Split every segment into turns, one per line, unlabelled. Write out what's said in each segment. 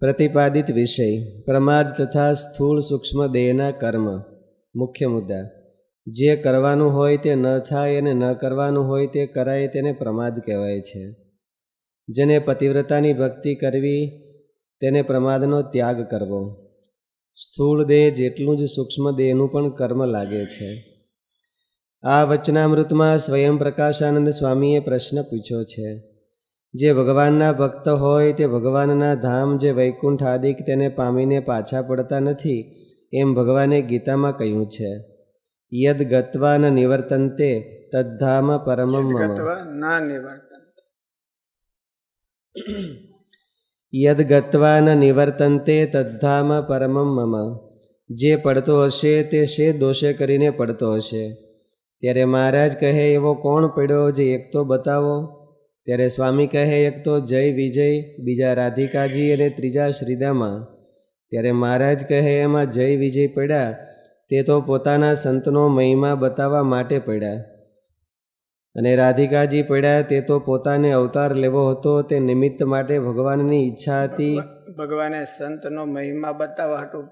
પ્રતિપાદિત વિષય, પ્રમાદ તથા સ્થૂળ સૂક્ષ્મ દેહના કર્મ. મુખ્ય મુદ્દા, જે કરવાનું હોય તે ન થાય અને ન કરવાનું હોય તે કરાય તેને પ્રમાદ કહેવાય છે. જેને પતિવ્રતાની ભક્તિ કરવી, તેને પ્રમાદનો ત્યાગ કરવો. સ્થૂળ દેહ જેટલું જ સૂક્ષ્મ દેહનું પણ કર્મ લાગે છે. આ વચનામૃતમાં સ્વયં પ્રકાશાનંદ સ્વામીએ પ્રશ્ન પૂછ્યો છે. જે ભગવાનના ભક્ત હોય તે ભગવાનના ધામ જે વૈકુંઠ આદિક તેને પામીને પાછા પડતા નથી એમ ભગવાને ગીતામાં કહ્યું છે. યદ ગત્વા ન નિવર્તનતે તદ્ધામ પરમમ મમ.
ના નિવર્તન
યદ ગત્વા ન નિવર્તનતે તદ્ધામ પરમમ મમ. જે પડતો હશે તે શે દોષે કરીને પડતો હશે. ત્યારે મહારાજ કહે એવો કોણ પડ્યો જે એક તો બતાવો? ત્યારે સ્વામી કહે, એક તો જય વિજય, બીજા રાધિકાજી અને ત્રીજા શ્રીદામાં. ત્યારે મહારાજ કહે, એમાં જય વિજય પડ્યા, તે તો પોતાના સંતનો મહિમા બતાવવા માટે પડ્યા. અને રાધિકાજી પડ્યા, તે તો પોતાને અવતાર લેવો હતો, તે નિમિત્ત માટે ભગવાનની ઈચ્છા હતી.
ભગવાને સંતનો મહિમા બતાવવા હતું.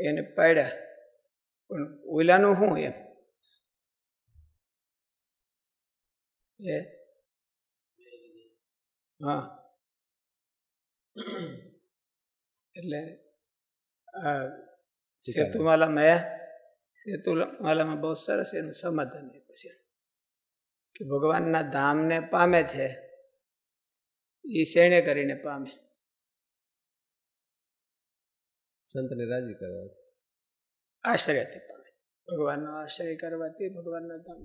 એને પડ્યા. પણ ઓલાનું શું એમ? એ હા. એટલે આ સેતુમાલામાં એ સેતુમાલામાં બહુ સરસ એનું સમાધાન છે. પછી કે ભગવાનના ધામને પામે છે એ શેણે કરીને પામે?
સંતને રાજી કરવા
આશ્રયથી પામે. ભગવાનનો આશ્રય કરવાથી ભગવાનના ધામ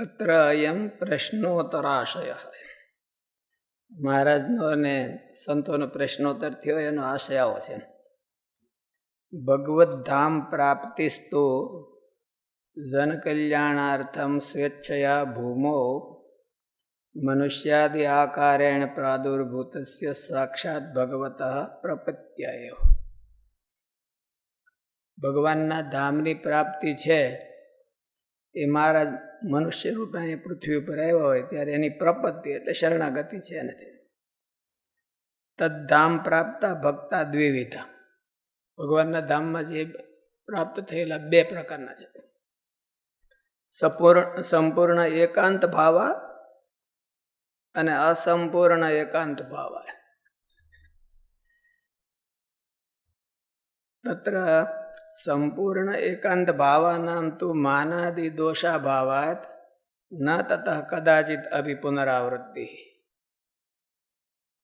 અત્ર અયમ પ્રશ્નોત્તરાશય મહારાજનો અને સંતોનો પ્રશ્નોત્તર થયો એનો આશય આવો છે ભગવદ્ ધામ પ્રાપ્તિસ્તો જનકલ્યાણાર્થમ સ્વેચ્છયા ભૂમો મનુષ્યાદિ આકારેણ પ્રાદુર્ભૂત સાક્ષાત ભગવત પ્રપત્યાય ભગવાનના ધામની પ્રાપ્તિ છે એ મહારાજ મનુષ્ય રૂપે અહીંયા પૃથ્વી ઉપર આવ્યા હોય ત્યારે એની પ્રપત્તિ એટલે શરણાગતિ છે એને તદ્ધામ પ્રાપ્તા ભક્તા દ્વિવિધા. ભગવાનના ધામમાં જે પ્રાપ્ત થયેલા બે પ્રકારના છે. સપૂર્ણ સંપૂર્ણ એકાંત ભાવા અને અસંપૂર્ણ એકાંત ભાવા તત્ર સંપૂર્ણ એકાંત ભાવાનામ તુ માનાદિ દોષાભાવાત ન તત કદાચિત અભિ પુનરાવૃત્તિ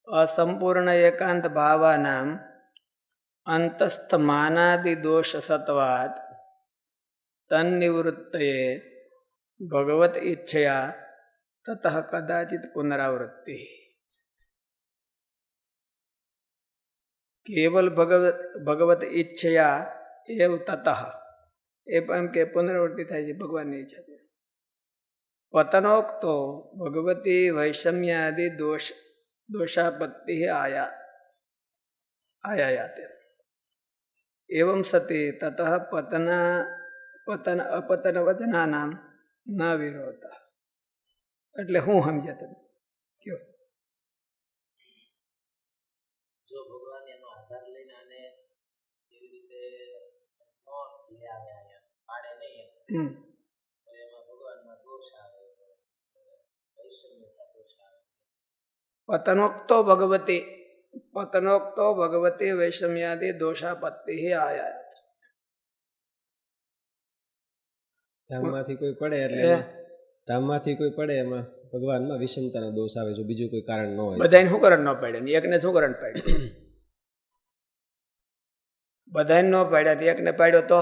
અસંપૂર્ણ એકાંત ભાવાનામ અંતસ્થ માનાદિ દોષ સત્વાત તન્નિવૃત્તયે ભગવત ઈચ્છયા તત કદાચિત પુનરાવૃત્તિ કેવલ ભગવત ભગવત ઈચ્છયા એવ તતઃ. એ એમ કે પુનરાવૃત્તિ થાય છે ભગવાનની ઈચ્છા પતનોક્તો ભગવતી વૈષમ્યાદિ દોષ, દોષાપત્તિ આયા, આયાયાતે. એવમ સતી તત પતના, પતન અપતન વચનાનામ ન વિરોધ. એટલે હું સમજ્યા તમે પતનોક્તો ભગવતી પતનોક્તો ભગવતી વૈષમ્યાદિ દોષાપત્તિ આયા
ધામમાંથી કોઈ પડે એટલે ધામમાંથી કોઈ પડે એમાં ભગવાનમાં વિષમતાનો દોષ આવે છે બીજું કોઈ કારણ ન હોય
બધાને શું કરણ ન પડે ને એકને શું કરણ પડે બધાને ન પાડ્યા ને એકને પાડ્યો તો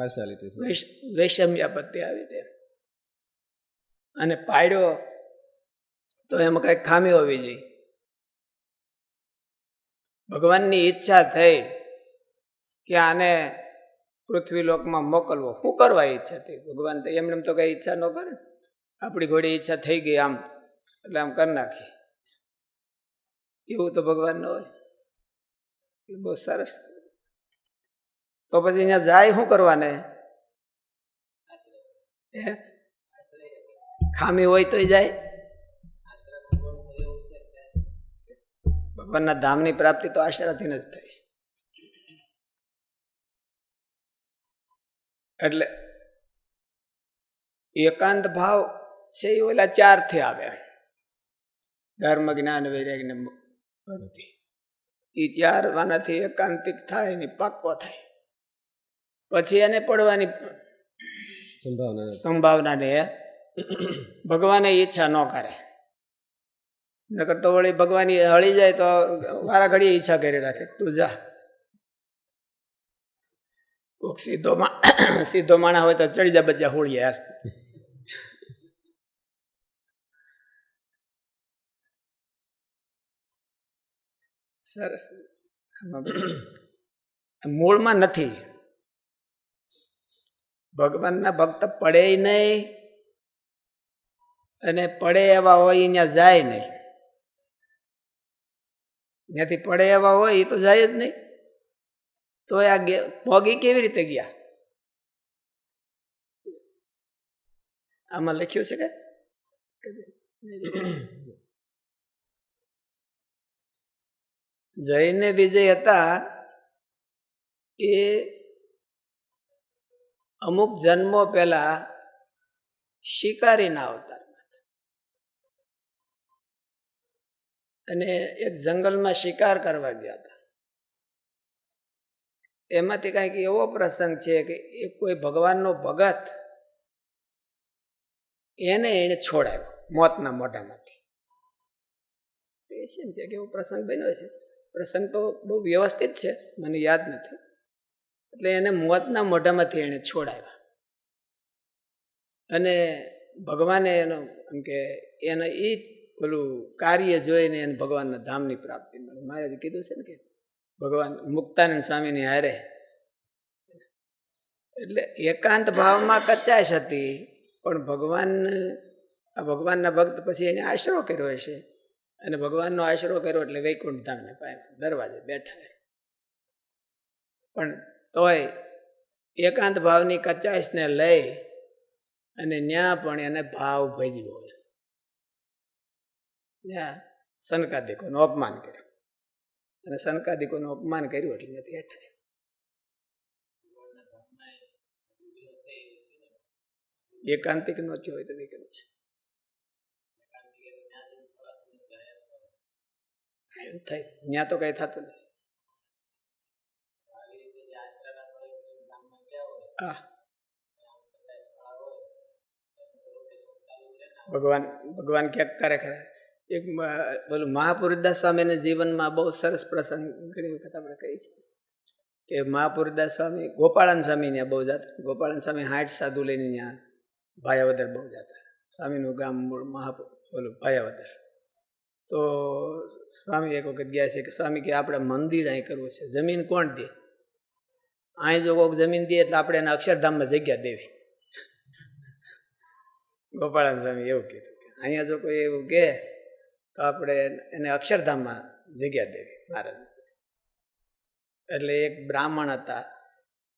પાર્સાલિટી
વૈષ વૈષમ્યાપત્તિ આવી દે અને પાડ્યો તો એમાં કંઈક ખામી હોવી જોઈએ. ભગવાનની ઈચ્છા થઈ કે આને પૃથ્વી લોકમાં મોકલવો. શું કરવા ઈચ્છા થઈ? ભગવાન એમને એમ તો કઈ ઈચ્છા ન કરે. આપણી ઘોડી ઈચ્છા થઈ ગઈ આમ. એટલે આમ કરી નાખી. એવું તો ભગવાન ન હોય બહુ સરસ. તો પછી અહીંયા જાય શું કરવાને? ખામી હોય તોય જાય. ભગવાનના ધામની પ્રાપ્તિ તો આશરાથી જ થાય એટલે એકાંત ભાવ છે એ ઓલા ચારથી આવે. ધર્મ, જ્ઞાન, વૈરાગ્ય એ ચાર વાનાથી એકાંતિક થાય ને પાક્કો થાય. પછી એને પડવાની
સંભાવના ને
સંભાવનાને ભગવાને ઈચ્છા ન કરે. નકર તો વળી ભગવાન હળી જાય તો વારા ઘડી ઈચ્છા કરી રાખે. તું જા. કોક સીધો સીધો માણા હોય તો ચડી જા બચ્યા હોળી યાર સરસ. મૂળમાં નથી. ભગવાનના ભક્ત પડે નહીં અને પડે એવા હોય અહીંયા જાય નહીં. ત્યાંથી પડે એવા હોય એ તો જાય જ નહીં. તો આ ગે- પોગી કેવી રીતે ગયા? આમાં લખ્યું છે કે? જૈને વિજય હતા એ અમુક જન્મો પહેલા શિકારીના અવતારમાં. અને એક જંગલમાં શિકાર કરવા ગયા હતા. એમાંથી કંઈક એવો પ્રસંગ છે કે એ કોઈ ભગવાનનો ભગત એને એને છોડાયો મોતના મોઢામાંથી. એ છે ને ત્યાં કેવો પ્રસંગ બન્યો છે. પ્રસંગ તો બહુ વ્યવસ્થિત છે, મને યાદ નથી. એટલે એને મોતના મોઢામાંથી એને છોડાવ્યા. અને ભગવાને એનો એમ કે એને એ જ પેલું કાર્ય જોઈને એને ભગવાનના ધામની પ્રાપ્તિ મળી. મારે કીધું છે ને કે ભગવાન મુક્તાનંદ સ્વામીની હારે. એટલે એકાંત ભાવમાં કચાશ હતી, પણ ભગવાન, આ ભગવાનના ભક્ત પછી એને આશરો કર્યો હશે. અને ભગવાનનો આશરો કર્યો એટલે વૈકુંઠ ધામને પામ્યા દરવાજે બેઠા. પણ તોય એકાંત ભાવની કચાશને લઈ અને ન્યા પણ એને ભાવ ભજવો. શનકાદિકોનું અપમાન કર્યું. અને શનકાદિકોનું અપમાન કર્યું એટલે નથી હેઠા એકાંતિક નથી હોય તો વિકલ્પ છે. થાય. ત્યાં તો કઈ થતું નથી હા ભગવાન ભગવાન ક્યાંક કરે ખરે એક પેલું મહાપુરદાસ સ્વામીના જીવનમાં બહુ સરસ પ્રસંગ ઘણી વખત આપણે કહી છે કે મહાપુરદાસ સ્વામી, ગોપાળન સ્વામી ત્યાં બહુ જતા. ગોપાળન સ્વામી હાઠ સાધુ લઈને ત્યાં ભાયાવદર બહુ જતા. સ્વામીનું ગામ મૂળ મહાપુર પેલું ભાયાવદર. તો સ્વામી એક વખત ગયા છે કે, સ્વામી કે, આપણે મંદિર અહીં કરવું છે. જમીન કોણ દે? અહીં જો કોઈક જમીન દે એટલે આપણે એને અક્ષરધામમાં જગ્યા દેવી. ગોપાળન સ્વામી એવું કીધું કે અહીંયા જો કોઈ એવું કહે તો આપણે એને અક્ષરધામમાં જગ્યા દેવી મહારાજ એટલે એક બ્રાહ્મણ હતા.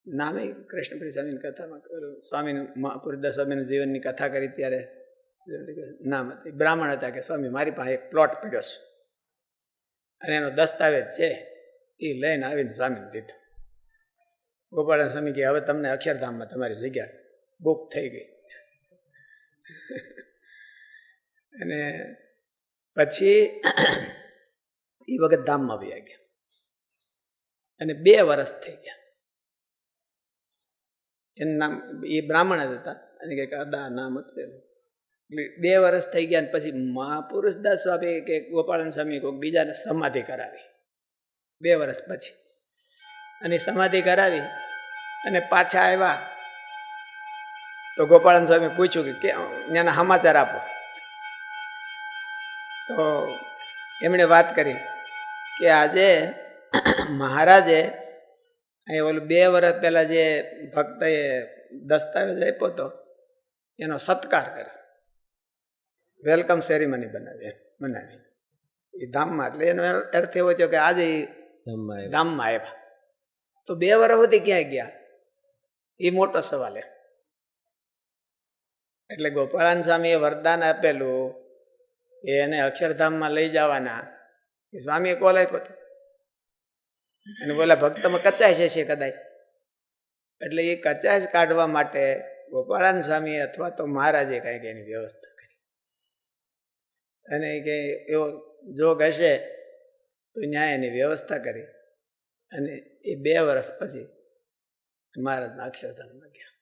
નામે કૃષ્ણપ્રિય સ્વામીની કથામાં સ્વામી મહાપુરદાસ સ્વામીનું જીવનની કથા કરી ત્યારે નામ હતી. બ્રાહ્મણ હતા કે, સ્વામી, મારી પાસે એક પ્લોટ પડ્યો છે. અને એનો દસ્તાવેજ છે. એ લઈને આવીને સ્વામીને દીધો. ગોપાળન સ્વામી કે, હવે તમને અક્ષરધામમાં તમારી જગ્યા બુક થઈ ગઈ. અને પછી એ વખત ધામમાં વયા ગયા. અને બે વર્ષ થઈ ગયા. એનું નામ એ બ્રાહ્મણ જ હતા. અને કંઈક અદા નામ હતું એનું. એટલે બે વર્ષ થઈ ગયા ને પછી મહાપુરુષદાસ સ્વામી કે ગોપાળન સ્વામી કોઈક બીજાને સમાધિ કરાવી. બે વર્ષ પછી. અને સમાધિ કરાવી અને પાછા આવ્યા. તો ગોપાળન સ્વામી પૂછ્યું કે ત્યાંના સમાચાર આપો? તો એમણે વાત કરી કે આજે મહારાજે અહીં ઓલું બે વર્ષ પહેલા જે ભક્તએ દસ્તાવેજ આપ્યો હતો એનો સત્કાર કરે વેલકમ સેરેમની બનાવી બનાવી. એ ધામમાં એટલે એનો અર્થ એવો થયો કે આજે
ધામમાં આવ્યા.
તો બે વર્ષોથી ક્યાંય ગયા? એ મોટો સવાલ એટલે ગોપાળાન સ્વામીએ વરદાન આપેલું, એ એને અક્ષરધામમાં લઈ જવાના. એ સ્વામીએ કોલ આપ્યો અને બોલા ભક્તમાં કચાશ છે કદાચ. એટલે એ કચાશ કાઢવા માટે ગોપાળાન સ્વામી અથવા તો મહારાજે કાંઈક એની વ્યવસ્થા કરી. અને કે એવો જોગ હશે, તો ન્યાય એની વ્યવસ્થા કરી. અને એ બે વર્ષ પછી મહારાજના અક્ષરધામમાં ગયા.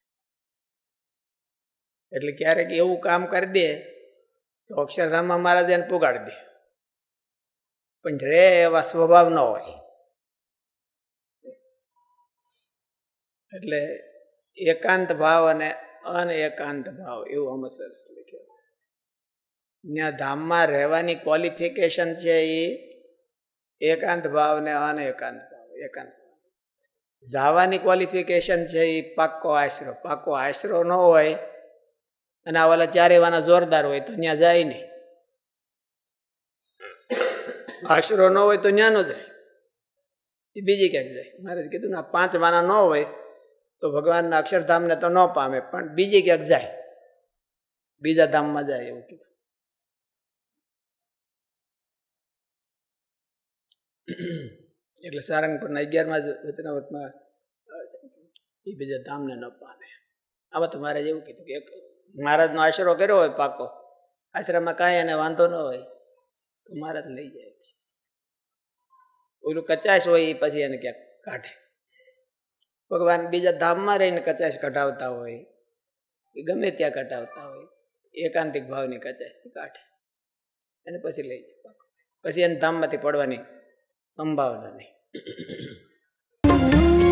એટલે ક્યારેક એવું કામ કરી દે તો અક્ષરધામમાં મહારાજ એને પુગાડી દે. પણ રે એવા સ્વભાવ ન હોય. એટલે એકાંત ભાવ અને અનએકાંત ભાવ એવું આમાં સરસ ત્યાં ધામમાં રહેવાની ક્વોલિફિકેશન છે એ એકાંત ભાવ ને અનેકાંત ભાવ એકાંત. જાવાની ક્વોલિફિકેશન છે એ પાક્કો આશરો. પાક્કો આશરો ન હોય અને આ ઓલા ચારે વાના જોરદાર હોય તો ત્યાં જાય નહીં. આશરો ન હોય તો ત્યાં ન જાય. એ બીજી ક્યાંક જાય. મારે કીધું ને પાંચ વાના ન હોય તો ભગવાનના અક્ષરધામને તો ન પામે, પણ બીજી ક્યાંક જાય. બીજા ધામમાં જાય એવું કીધું. એટલે સારંગપુરના અગિયારમાં જ વચનાવતમાં એ બીજા ધામને ન પામે. આમાં તો મારે એવું કીધું કે મહારાજનો આશરો કર્યો હોય પાકો, આશરામાં કાંઈ એને વાંધો ન હોય, તો મહારાજ લઈ જાય છે ઓલું કચાશ હોય એ પછી એને ક્યાંક કાઢે. ભગવાન બીજા ધામમાં રહીને કચાશ કઢાવતા હોય, એ ગમે ત્યાં કઢાવતા હોય, એકાંતિક ભાવની કચાશ કાઢે. અને પછી લઈ જાય પાકો. પછી એને ધામમાંથી પડવાની સંભાવના નહીં.